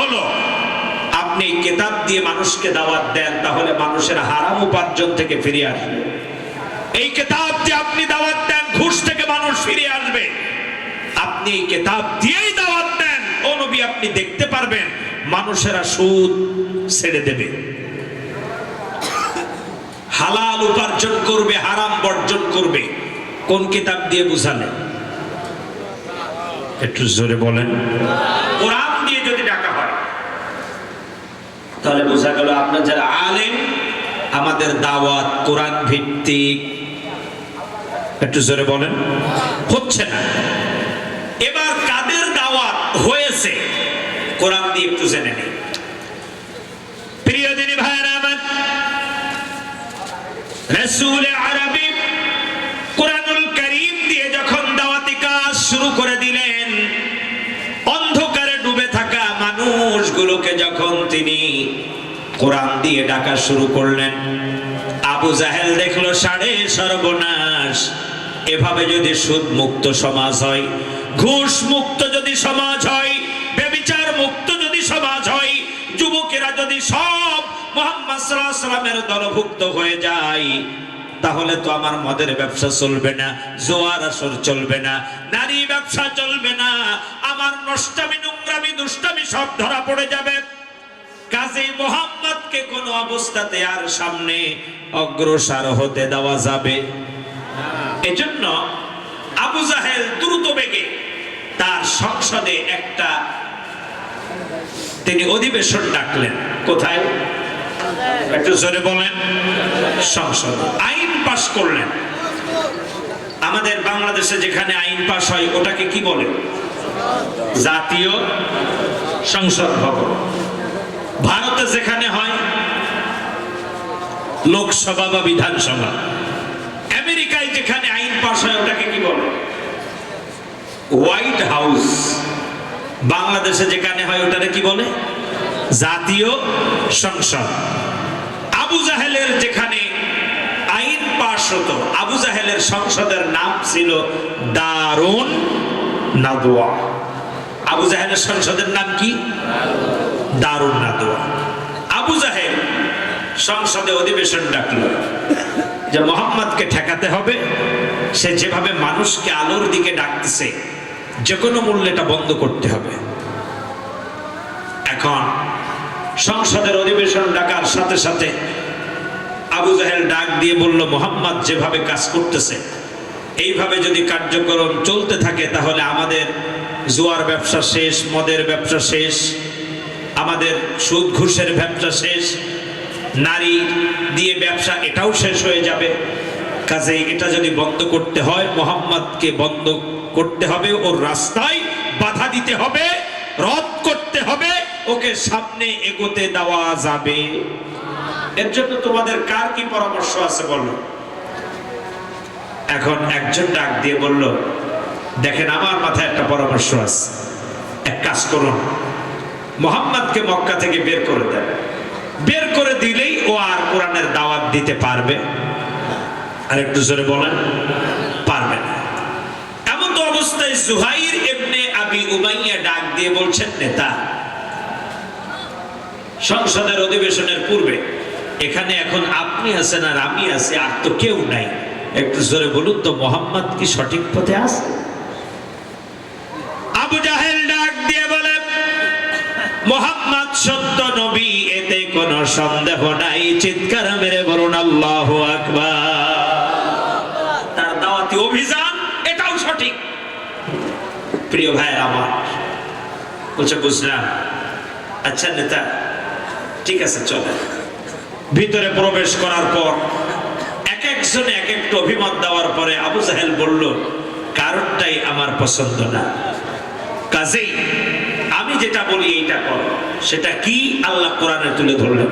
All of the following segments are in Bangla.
হলো, আপনি এই কেতাব দিয়ে মানুষকে দাওয়াত দেন, তাহলে মানুষের হারাম উপার্জন থেকে ফিরে আসবে। এই কেতাব দিয়ে আপনি দাওয়াত দেন, ঘুষ থেকে মানুষ ফিরে আসবে। আপনি এই কেতাব দিয়েই দাওয়াত দেন, ও নবী, আপনি দেখতে পারবেন, মানুষেরা সুদ ছেড়ে দেবে। হালাল উপার্জন করবে, হারাম বর্জন করবে। কোন কিতাব দিয়ে বুঝালে একটু জোরে বলেন। কোরআন তাহলে বোঝা গেল আপনার যারা আলেম, আমাদের দাওয়াত কোরআন ভিত্তিক। একটু জোরে বলেন। হচ্ছে না। এবার কাদের দাওয়াত হয়েছে? কোরআন দিয়ে একটু জেনে নেই। প্রিয় দিনী ভাইয়েরা, আমার রসুল আরবি মানুষগুলোকে যখন তিনি কোরআন দিয়ে ডাকা শুরু করলেন, আবু জাহেল দেখল সাড়ে সর্বনাশ। এভাবে যদি সুদ মুক্ত সমাজ হয় ঘুষ মুক্ত যদি সমাজ হয় বেবিচার মুক্ত যদি সমাজ হয়, যুবকেরা যদি সব মোহাম্মদ সাল্লাল্লাহু আলাইহি সাল্লামের দলভুক্ত হয়ে যায় তাহলে তো আমার মদের ব্যবসা চলবে না, জোয়ার আসর চলবে না, নারী ব্যবসা চলবে না, আমার নষ্টামি, নোংরামি, দুষ্টামি সব ধরা পড়ে যাবে। মোহাম্মদকে অবস্থাতে আর সামনে হতে দেওয়া যাবে। এজন্য আবু জাহেল দ্রুত বেগে তার সংসদে একটা তিনি অধিবেশন ডাকলেন। কোথায়? একটু জোরে বলেন। সংসদ। আইন পাশ করলেন। আমাদের বাংলাদেশে যেখানে আইন পাশ হয়, ওটাকে কি বলে? জাতীয় সংসদ ভবন। ভারতে যেখানে হয়, লোকসভা বা বিধানসভা। আমেরিকায় যেখানে আইন পাশ হয়, ওটাকে কি বলে? White House. বাংলাদেশে যেখানে হয় ওটাকে কি বলে? জাতীয় সংসদ। আবু জাহেলের যেখানে পাশ আবু জাহেলের সংসদের নাম ছিল দারুণ নাদোয়া আবু জাহেলের সংসদের নাম কি? দারুণ নাদোয়া আবু জাহেল সংসদে অধিবেশন ডাকলো যে মোহাম্মদকে ঠেকাতে হবে। সে যেভাবে মানুষকে আলোর দিকে ডাকতেছে, যে কোনো মূল্যে এটা বন্ধ করতে হবে। এখন সংসদের অধিবেশন ডাকার সাথে সাথে আবু জাহেল ডাক দিয়ে বলল, মোহাম্মদ যেভাবে কাজ করতেছে, এইভাবে যদি কার্যক্রম চলতে থাকে, তাহলে আমাদের জুয়ার ব্যবসা শেষ, মদের ব্যবসা শেষ, আমাদের সুদ ঘুষের ব্যবসা শেষ, নারী দিয়ে ব্যবসা এটাও শেষ হয়ে যাবে। কাজে এটা যদি বন্ধ করতে হয়, মোহাম্মদকে বন্ধ করতে হবে, ওর রাস্তায় বাধা দিতে হবে, রদ করতে হবে, ওকে সামনে এগোতে দেওয়া যাবে। এর জন্য তোমাদের কার কি পরামর্শ আছে বলো? এখন একজন ডাক দিয়ে বলল, দেখেন, আমার মাথায় একটা পরামর্শ আছে। এক কাজ করুন। মোহাম্মদকে মক্কা থেকে বের করে দেন। বের করে দিলেই ও আর কোরআনের দাওয়াত দিতে পারবে। আর একটু জোরে বলেন, পারবে না। এমন তো অবস্থায় জুহাইর এমনি আবি উমাইয়া ডাক দিয়ে বলছেন, নেতা, সংসদের অধিবেশনের পূর্বে এখানে এখন আপনি আছেন আর আমি আছি, আর তো কেউ নাই। একটু জোরে বলুন তো, মোহাম্মদ কি সঠিক পথে আছে? আবু জাহেল ডাক দিয়ে বলে, মোহাম্মদ সত্য নবী, এতে কোনো সন্দেহ নাই। চিৎকার মেরে বলুন, আল্লাহ আকবার। তার দাওয়াতি অভিযান, এটাও সঠিক। প্রিয় ভাই আমার, বলছে, বুঝলাম। আচ্ছা নেতা, ঠিক আছে চলে ভিতরে প্রবেশ করার পর এক একজনে এক একটা অভিমত দেওয়ার পরে আবু জাহেল বলল কারণটাই আমার পছন্দ না কাজেই আমি যেটা বলি এইটা কর সেটা কি আল্লাহ কোরআনে তুলে ধরলেন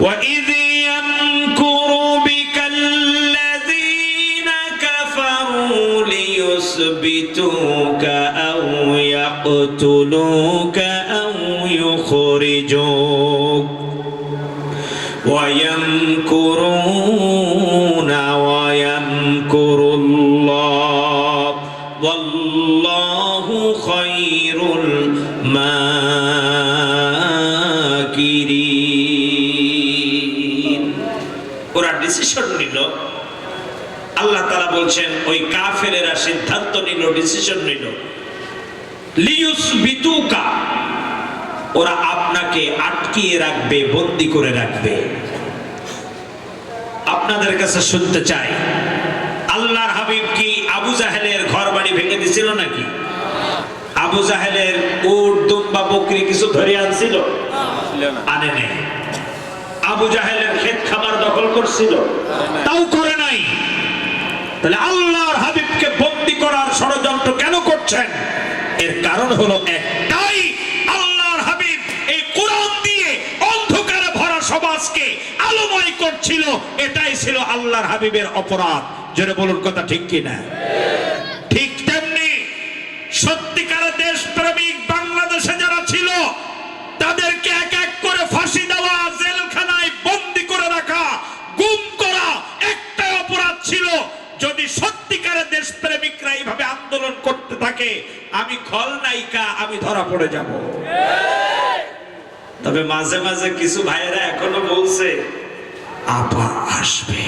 وَإِذْ يَمْكُرُ بِكَ الَّذِينَ كَفَرُوا لِيُثْبِتُوكَ أَوْ يَقْتُلُوكَ أَوْ يُخْرِجُوكَ ويمكرون ويمكر الله والله خير الماكرين নাকিরিন ওরা ডিসিশন নিল আল্লাহ তাআলা বলছেন ওই কাফেরেরা সিদ্ধান্ত নিল ডিসিশন নিল লিউস বিতুকা ওরা আপনাকে আটকিয়ে রাখবে বন্দি করে রাখবে। আপনাদের কাছে শুনতে চাই আল্লাহর হাবিব কি আবু জাহেলের ঘর বাড়ি ভেঙে দিছিল নাকি? আবু জাহেলের উট দুম্বা বকরি কিছু ধরে আনছিল? আনে নেই। আবু জাহেলের ক্ষেত খাবার দখল করছিল? তাও করে নাই। তাহলে আল্লাহর হাবিবকে বন্দি করার ষড়যন্ত্র কেন করছেন? এর কারণ হলো একটাই সমাজকে আলোময় করছিল, এটাই ছিল আল্লাহর হাবিবের অপরাধ। জোরে বলুন কথা ঠিক কিনা? ঠিক তেমনি সত্যিকারের দেশপ্রেমিক বাংলাদেশে যারা ছিল, তাদেরকে এক এক করে ফাঁসি দেওয়া, জেলখানায় বন্দি করে রাখা, গুম করা একটা অপরাধ ছিল। যদি সত্যিকারের দেশপ্রেমিকরা এইভাবে আন্দোলন করতে থাকে, আমি খলনায়িকা, আমি ধরা পড়ে যাব। তবে মাঝে মাঝে কিছু ভাইয়েরা এখনও বলছে, আপা আসবে।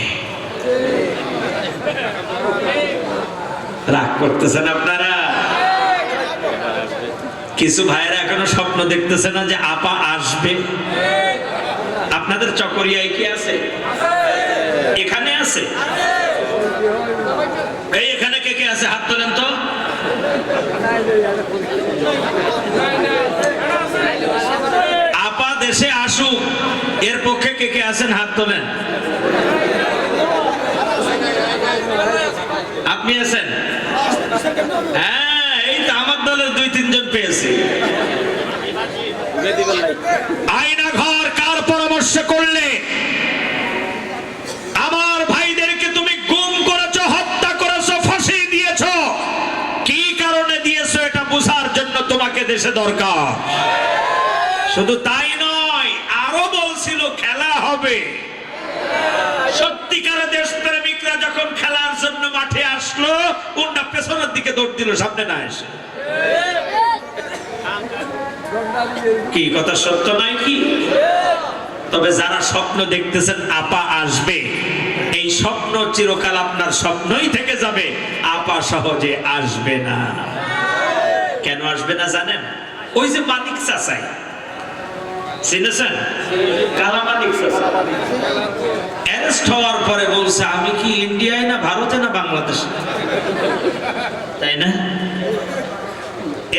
রাগ করতেছেন আপনারা? কিছু ভাইয়েরা এখনও স্বপ্ন দেখতেছে না যে আপা আসবে। আপনাদের চকরিয়ায় কি আছে? এখানে আছে? এই এখানে কে কে আছে? হাত তোলেন তো আপা দেশে আসুক এর পক্ষে কে কে আছেন? হাত তোলেন। আপনি আছেন? হ্যাঁ এই তো আমার দলের দুই, তিনজন পেয়েছি। আয়না ঘর কার পরামর্শ করলে? আমার ভাইদেরকে তুমি গুম করেছ, হত্যা করেছ, ফাঁসি দিয়েছ। কি কারণে দিয়েছ এটা বোঝার জন্য তোমাকে দেশে দরকার। শুধু তাই নয় বলছিল খেলা হবে। সত্যিকারের দেশপ্রেমিকরা যখন খেলার জন্য মাঠে আসলো উন্ডা পেছনের দিকে দৌড় দিল, সামনে না এসে। কি, কথা সত্য নয় কি? তবে যারা স্বপ্ন দেখতেছেন, আপা আসবে। এই স্বপ্ন চিরকাল আপনার স্বপ্নই থেকে যাবে। আপা সহজে আসবে না। কেন আসবে না জানেন? ওই যে মানিক চাচাই চিনেছেন কালামানিক অ্যারেস্ট হওয়ার পরে বলছে, আমি কি ইন্ডিয়ায় না ভারতে না বাংলাদেশে? তাই না?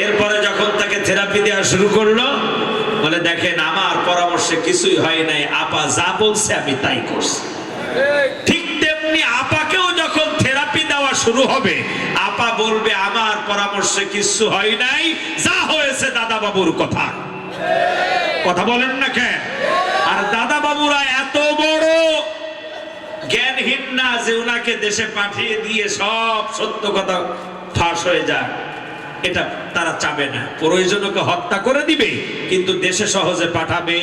এরপরে যখন তাকে থেরাপি দেওয়া শুরু করল, বলে, দেখেন, আমার পরামর্শে কিছুই হয় নাই। আপা যা বলছে, আমি তাই করছি। ঠিক তেমনি আপাকেও যখন থেরাপি দেওয়া শুরু হবে, আপা বলবে, আমার পরামর্শে কিছু হয় নাই। যা হয়েছে দাদা বাবুর কথা। কথা বলেন না কেন আর দাদা বাবুরা এত বড় জ্ঞানহীন না যে উনাকে দেশে পাঠিয়ে দিয়ে সব সত্য কথা ফাঁস হয়ে যায়। এটা তারা চাবে না। প্রয়োজনকে হত্যা করে দিবে, কিন্তু দেশে সহজে পাঠাবে।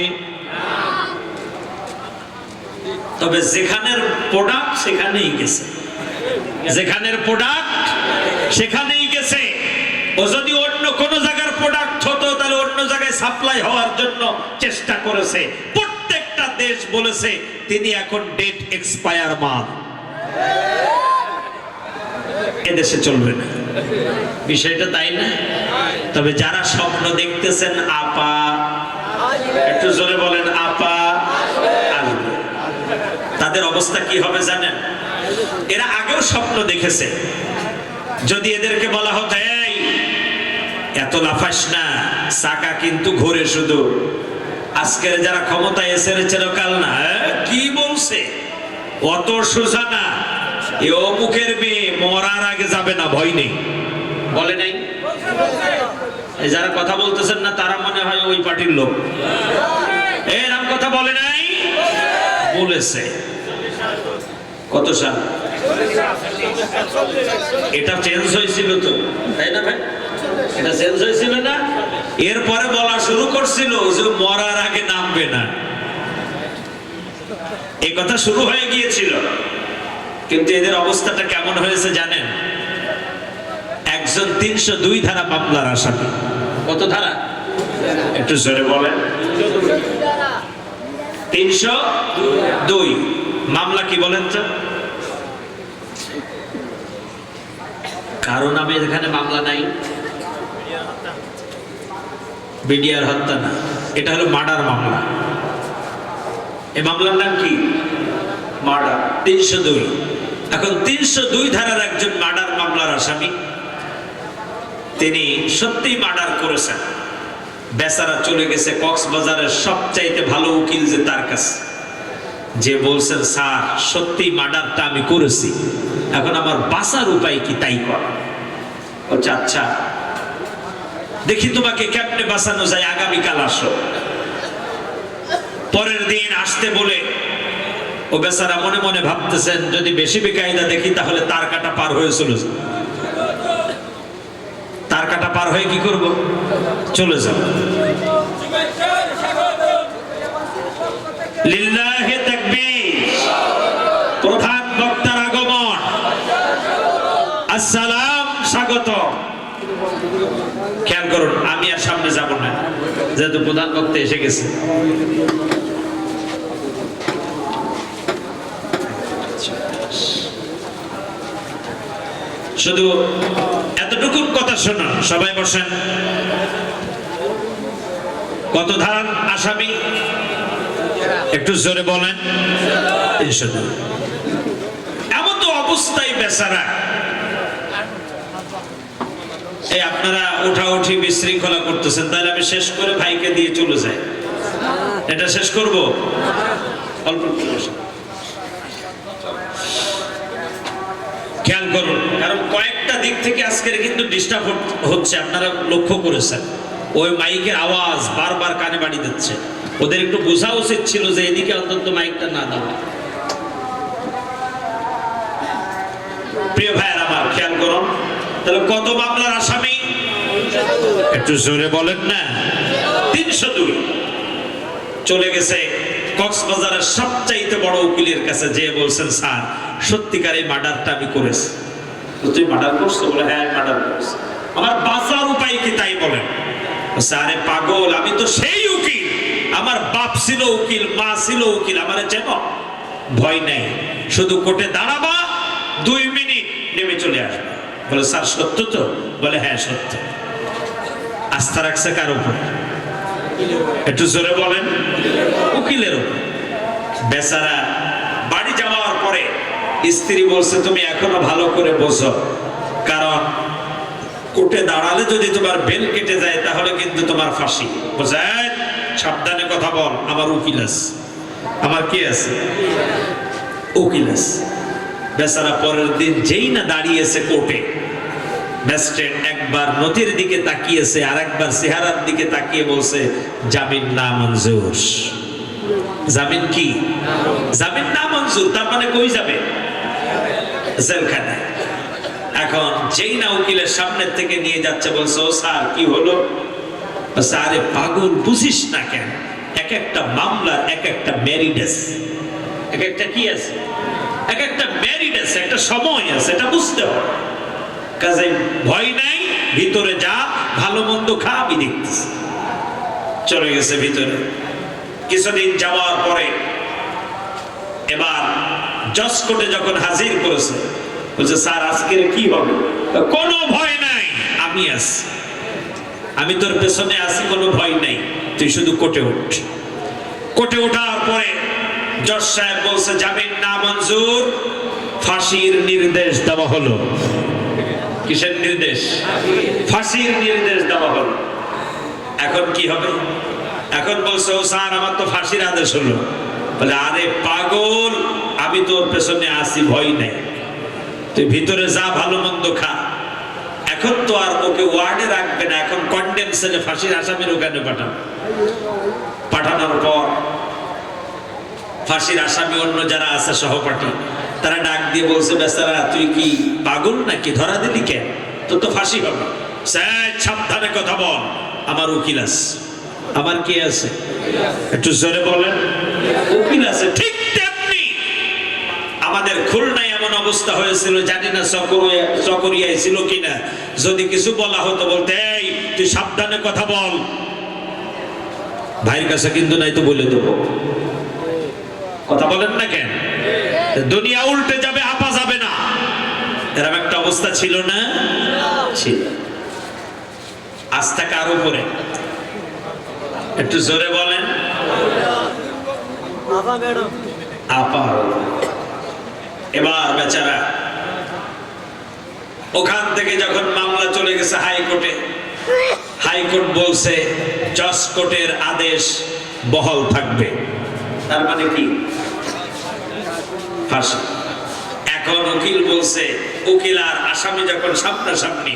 তবে যেখানের প্রোডাক্ট সেখানেই গেছে। যেখানের প্রোডাক্ট সেখানেই গেছে। ও যদি অন্য কোন জায়গার প্রোডাক্ট হতো, তাহলে অন্য জায়গায় সাপ্লাই হওয়ার জন্য চেষ্টা করেছে। প্রত্যেকটা দেশ বলেছে, তিনি এখন ডেট এক্সপায়ার মাল। এদেশে চলবে না। বিষয়টা তাই না? তবে যারা স্বপ্ন দেখতেছেন, আপা, একটু জোরে বলেন, আপা আসবে তাদের অবস্থা কি হবে জানেন? এরা আগেও স্বপ্ন দেখেছে। যদি এদেরকে বলা হতো এত লাফাস না, চাকা কিন্তু ঘুরে শুধু। আজকের যারা ক্ষমতায় এসে চিরকাল না কি বলছে? অত সোজা না। এ অমুকের মেয়ে মরার আগে যাবে না, ভয় নেই। বলে নাই? যারা কথা বলতেছেন না, তারা মনে হয় ওই পার্টির লোক। এরকম কথা বলে নাই? বলেছে। কত সাল? এটা চেঞ্জ হয়েছিল তো, তাই না ভাই? এটা চেঞ্জ হয়েছিল না? এরপরে বলা শুরু করছিল যে মরার আগে নামবে না। এই কথা শুরু হয়ে গিয়েছিল। কিন্তু এদের অবস্থাটা কেমন হয়েছে জানেন? একজন তিনশো দুই ধারা মামলার আসামি। কত ধারা? একটু জোরে বলেন। তিনশো দুই। মামলা কি বলেন তো? কারও নামে এখানে মামলা নাই? বিডিআর হত্যা না। এটা হলো মার্ডার মামলা। এই মামলার নাম কি? মার্ডার। তিনশো দুই। এখন তিনশো দুই ধারার একজন মার্ডার মামলার আসামি, তিনি সত্যিই মার্ডার করেছেন। বেচারা চলে গেছে কক্সবাজারের সবচাইতে ভালো উকিল যে তার কাছে। যে বলছেন, স্যার সত্যি মার্ডারটা আমি করেছি। এখন আমার বাঁচার উপায় কি তাই কর। বলছে আচ্ছা দেখি তোমাকে কেমনে বাঁচানো যায় আগামীকাল আসো। পরের দিন আসতে বলে ও বেচারা মনে মনে ভাবতেছেন, যদি বেশি বেকায়দা দেখি তাহলে তার কাটা পার হয়ে চলে তার কাটা পার হয়ে কি করব? চলে যাব। প্রধান বক্তার আগমন। আসসালাম স্বাগত করুন, আমি আর সামনে যাব না। যেহেতু প্রধান বক্তা এসে গেছে। শুধু এতটুকু কথা শুনুন সবাই বসেন। কত ধারার আসামি? একটু জোরে বলেন। এমন তো অবস্থায় বেচারা এই আপনারা উঠা উঠি বিশৃঙ্খলা করতেছেন, তাহলে আমি শেষ করে ভাইকে দিয়ে চলে যাই। এটা শেষ করব? অল্প খেয়াল করুন, কারণ কয়েকটা দিক থেকে আজকের কিন্তু ডিস্টার্ব হচ্ছে, আপনারা লক্ষ্য করেছেন। ওই মাইকের আওয়াজ বারবার কানে বাড়ি দিচ্ছে। ওদের একটু বোঝা উচিত ছিল যে এদিকে অন্তত মাইকটা না দেওয়া প্রিয় করুন তাহলে কত মামলার আসামি? একটু জোরে বলেন না। তিনশো দুই। চলে গেছে কক্সবাজারের সবচাইতে বড় উকিলের কাছে, যে বলছেন, স্যার মার্ডারটা আমি করেছি। তুই মার্ডার করছ বলে হ্যাঁ মার্ডার করছি। আমার বাঁচার উপায় কি তাই বলেন। আরে পাগল, আমি তো সেই উকিল। আমার বাপ ছিল উকিল, মা ছিল উকিল, আমার চেন? ভয় নেই। শুধু কোর্টে দাঁড়াবা, দুই মিনিট নেমে চলে আসবে। বলে স্যার সত্য তো? বলে হ্যাঁ সত্য। আস্থা রাখছে কার উপর? একটু জোরে বলেন। উকিলের উপর। বেচারা বাড়ি যাওয়ার পরে স্ত্রী বলছে তুমি এখনও ভালো করে বোঝো। কারণ কোর্টে দাঁড়ালে যদি তোমার বেল কেটে যায় তাহলে কিন্তু তোমার ফাঁসি। "এই, সাবধানে কথা বল আমার উকিল আছে। আমার কি আছে? উকিল আছে। বেচারা পরের দিন যেই না দাঁড়িয়েছে কোর্টে ম্যাজিস্ট্রেট একবার নথির দিকে তাকিয়েছে আর একবার চেহারার দিকে তাকিয়ে বলছে, জামিন না মঞ্জুর। জামিন কি? জামিন না মঞ্জুর, তার মানে কই যাবে? এখন যেই না উকিলের সামনের থেকে নিয়ে যাচ্ছে, বলছে, ও স্যার, কি হলো? আরে পাগল, বুঝিস না কেন? এক একটা মামলার এক একটা ম্যারিডেস। এক একটা কি আছে? এক একটা ম্যারিডেস, একটা সময় আছে, এটা বুঝতে হবে। কাজে ভয় নাই, ভিতরে যা, ভালো মন্দ খা, আমি দেখতেছি। চলে গেছে ভিতরে। কিছুদিন যাওয়ার পরে এবার জজ কোর্টে যখন হাজির করেছে, বলছে, স্যার, আজকের কি হবে? কোনো ভয় নাই, আমি আছি। আমি তোর পেছনে আছি, কোনো ভয় নাই। তুই শুধু কোটে উঠ। কোটে ওঠার পরে জজ সাহেব বলছে জামিন না, মঞ্জুর। ফাঁসির নির্দেশ দেওয়া হলো। কিসের নির্দেশ? ফাঁসির নির্দেশ দেওয়া হলো। এখন কি হবে? এখন বলছে, ও স্যার, আমার তো ফাঁসির আদেশ হলো। বলে, আরে পাগল, আমি তোর পেছনে আসি ভয় নাই। তুই ভিতরে যা ভালো মন্দ খা। এখন তো আর ওকে ওয়ার্ডে রাখবে না, এখন কন্ডেম ফাঁসির আসামির ওখানে পাঠান পাঠানোর পর ফাঁসির আসামি অন্য যারা আছে, সহপাঠী তারা ডাক দিয়ে বলছে, বেচারা, তুই কি পাগল নাকি? ধরা দিলি কেন? তোর তো ফাঁসি হবে। স্যার, সাবধানে কথা বল। আমার উকিল আছে। আমার কি আছে? একটু জোরে বলেন। উকিল আছে। ঠিক আমাদের খুলনায় এমন অবস্থা হয়েছিল, জানি না চকরিয়া চকরিয়ায় ছিল কিনা। যদি কিছু বলা হতো বলতে, এই, তুই সাবধানে কথা বল। ভাইয়ের কাছে কিন্তু নাই তো বলে দেবো। কথা বলেন না কেন? দুনিয়া উল্টে যাবে আপা যাবে না। এরকম একটা অবস্থা ছিল না? ছিল। আজ থেকে আরও উপরে। একটু জোরে বলেন। আপা। এবার বেচারা ওখান থেকে যখন মামলা চলে গেছে হাইকোর্টে হাইকোর্ট বলছে জজ কোর্টের আদেশ বহাল থাকবে। তার মানে কি? ফাঁসি। এখন উকিল বলছে, উকিল আর আসামি যখন সামনাসামনি,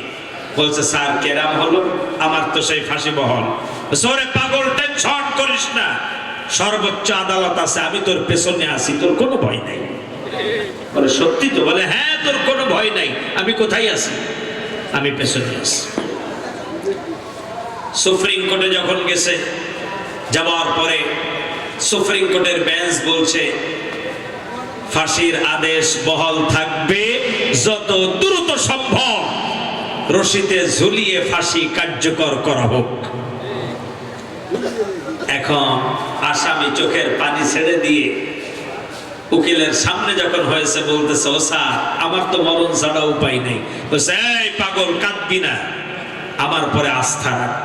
বলছে, স্যার, কেরাম হলো, আমার তো সেই ফাঁসি বহল সরে পাগল, টেনশন করিস না। সর্বোচ্চ আদালত আছে, আমি তোর পেছনে আছি, তোর কোনো ভয় নাই। বলে, সত্যি তো? বলে হ্যাঁ তোর কোনো ভয় নাই, আমি কোথায় আছি? আমি পেছনে আছি। সুপ্রিম কোর্টে যখন গেছে, যাওয়ার পরে সুপ্রিম কোর্টের বেঞ্চ বলছে ফাঁসির আদেশ বহাল থাকবে। যত দ্রুত সম্ভব রশিতে ঝুলিয়ে ফাঁসি কার্যকর করা হোক। এখন আসামি চোখের পানি ছেড়ে দিয়ে উকিলের সামনে যখন হয়েছে বলতেছে, ও স্যার, আমার তো মরণ ছাড়া উপায় নেই। এই পাগল, কাঁদবি না। আমার পরে আস্থা রাখ।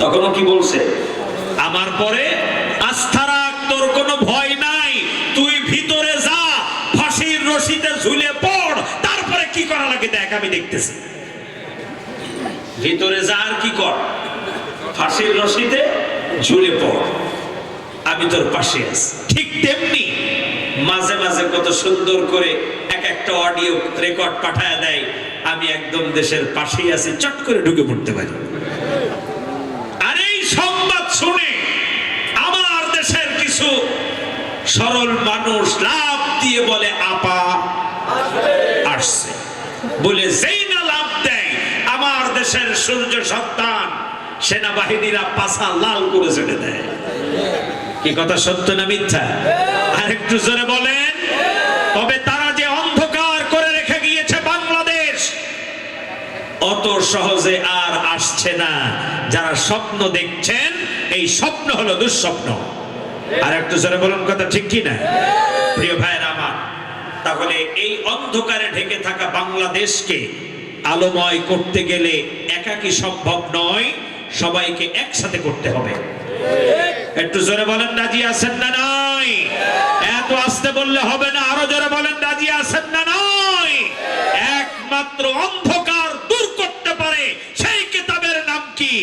তখনও কি বলছে? আমার পরে আস্থা রাখ তোর কোনো ভয় নাই তুই ভিতরে যা ফাঁসির রশিতে ঝুলে পড় তারপরে কি করা লাগে দেখ আমি দেখতেছি। ভিতরে যা কি কর, ফাঁসির রশিতে ঝুলে পড়। আমি তোর পাশে আছি। ঠিক তেমনি মাঝে মাঝে কত সুন্দর করে এক একটা অডিও রেকর্ড পাঠায় দেয়। আমি একদম দেশের পাশেই আছি, চট করে ঢুকে পড়তে পারি। আর এই সংবাদ শুনে আমার দেশের কিছু সরল মানুষ লাভ দিয়ে বলে, আপা, আসছে। বলে যেই না লাভ দেয়। আমার দেশের সূর্য সন্তান, সেনাবাহিনীরা পাশা লাল করে ছেড়ে দেয়। কি কথা, সত্য না মিথ্যা? আর একটু জোরে বলেন। তবে তারা যে অন্ধকার করে রেখে গিয়েছে বাংলাদেশ, অত সহজে আর আসছে না। যারা স্বপ্ন দেখছেন, এই স্বপ্ন হলো দুঃস্বপ্ন। আর একটু জোরে বলুন কথা ঠিক কি না প্রিয় আমার তাহলে এই অন্ধকারে ঢেকে থাকা বাংলাদেশকে আলোময় করতে গেলে একাকি সম্ভব নয়, সবাইকে একসাথে করতে হবে। একটু জোরে বলেন, রাজি আছেন না নয় এত আসতে বললে হবে না, আরও জোরে বলেন, রাজি আছেন না নয় একমাত্র অন্ধকার দূর করতে পারে, সেই কিতাবের নাম কি?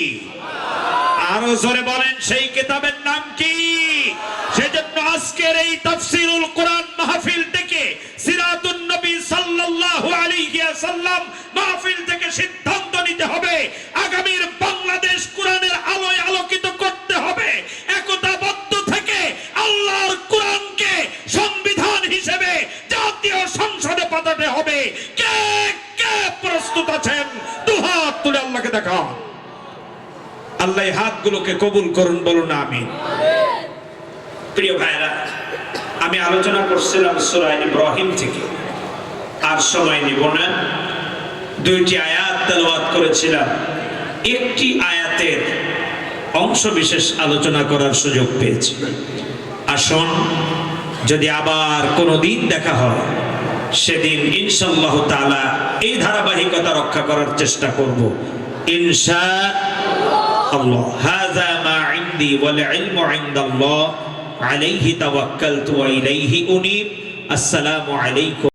আরও জোরে বলেন, সেই কিতাবের নাম কি? হাতগুলোকে কবুল করুন বলুন আমি প্রিয় ভাইরা আমি আলোচনা করছিলাম সূরা ইব্রাহিম থেকে। আর সময় নিব না। দুইটি আয়াত তেলাওয়াত করেছিলাম। একটি আয়াতের অংশ বিশেষ আলোচনা করার সুযোগ পেয়েছি। আসুন, যদি আবার কোনো দিন দেখা হয়, সেদিন ইনশাল্লাহ তাআলা এই ধারাবাহিকতা রক্ষা করার চেষ্টা করব। ইনশা الله. هذا ما عندي والعلم عند الله. عليه توكلت وإليه أنيب. السلام عليكم.